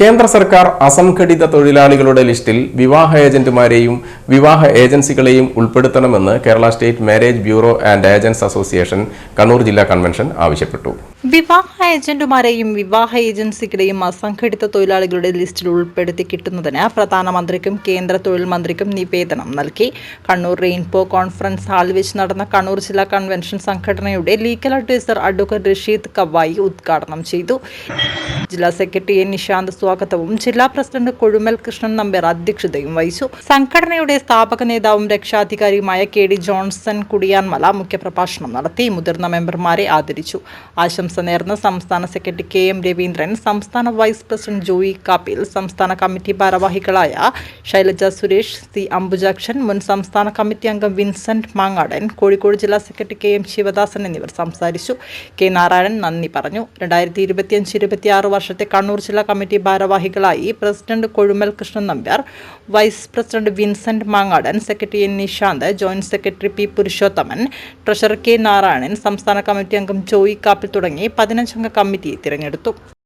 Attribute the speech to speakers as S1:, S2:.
S1: കേന്ദ്ര സർക്കാർ അസംഘടിത തൊഴിലാളികളുടെ ലിസ്റ്റിൽ വിവാഹ ഏജന്റുമാരെയും വിവാഹ ഏജൻസികളെയും ഉൾപ്പെടുത്തണമെന്ന് Kerala state marriage bureau and agents association Kannur ജില്ലാ കൺവെൻഷൻ ആവശ്യപ്പെട്ടു.
S2: വിവാഹ ഏജന്റുമാരെയും വിവാഹ ഏജൻസികളെയും അസംഘടിത തൊഴിലാളികളുടെ ലിസ്റ്റിൽ ഉൾപ്പെടുത്തി കിട്ടുന്നതിന് പ്രധാനമന്ത്രിക്കും കേന്ദ്ര തൊഴിൽ മന്ത്രിക്കും നിവേദനം നൽകി. കണ്ണൂർ റെയിൻബോ കോൺഫറൻസ് ഹാളിൽ വെച്ച് നടന്ന കണ്ണൂർ ജില്ലാ കൺവെൻഷൻ സംഘടനയുടെ legal adviser advocate Rasheed Kavayi ഉദ്ഘാടനം ചെയ്തു. ജില്ലാ സെക്രട്ടറി എൻ നിശാന്ത് സ്വാഗതവും ജില്ലാ പ്രസിഡന്റ് കൊഴുമൽ കൃഷ്ണൻ നമ്പ്യാർ അധ്യക്ഷതയും വഹിച്ചു. സംഘടനയുടെ സ്ഥാപക നേതാവും രക്ഷാധികാരിയുമായ കെ ഡി ജോൺസൺ കുടിയാൻമല മുഖ്യപ്രഭാഷണം നടത്തി. മുതിർന്ന മെമ്പർമാരെ ആദരിച്ചു. ആശംസ നേർന്ന സംസ്ഥാന സെക്രട്ടറി കെ എം രവീന്ദ്രൻ സംസ്ഥാന വൈസ് പ്രസിഡന്റ് ജോയി കാപ്പിൽ സംസ്ഥാന കമ്മിറ്റി ഭാരവാഹികളായ ശൈലജ സുരേഷ് സി അംബുജാക്ഷൻ മുൻ സംസ്ഥാന കമ്മിറ്റി അംഗം വിൻസെന്റ് മാങ്ങാടൻ കോഴിക്കോട് ജില്ലാ സെക്രട്ടറി കെ എം ശിവദാസൻ എന്നിവർ സംസാരിച്ചു. കെ നാരായണൻ നന്ദി പറഞ്ഞു. രണ്ടായിരത്തി ഇരുപത്തിയഞ്ച് ഇരുപത്തിയാറ് വർഷത്തെ കണ്ണൂർ ജില്ലാ കമ്മിറ്റി ഭാരവാഹികളായി president Kozhumal Krishnan Nambiar vice president Vincent Mangadan secretary N Nishanth joint secretary P Purushothaman treasurer K Narayanan സംസ്ഥാന കമ്മിറ്റി അംഗം ജോയി കാപ്പിൽ തുടങ്ങി. പതിനഞ്ചംഗ കമ്മിറ്റി തിരഞ്ഞെടുത്തു.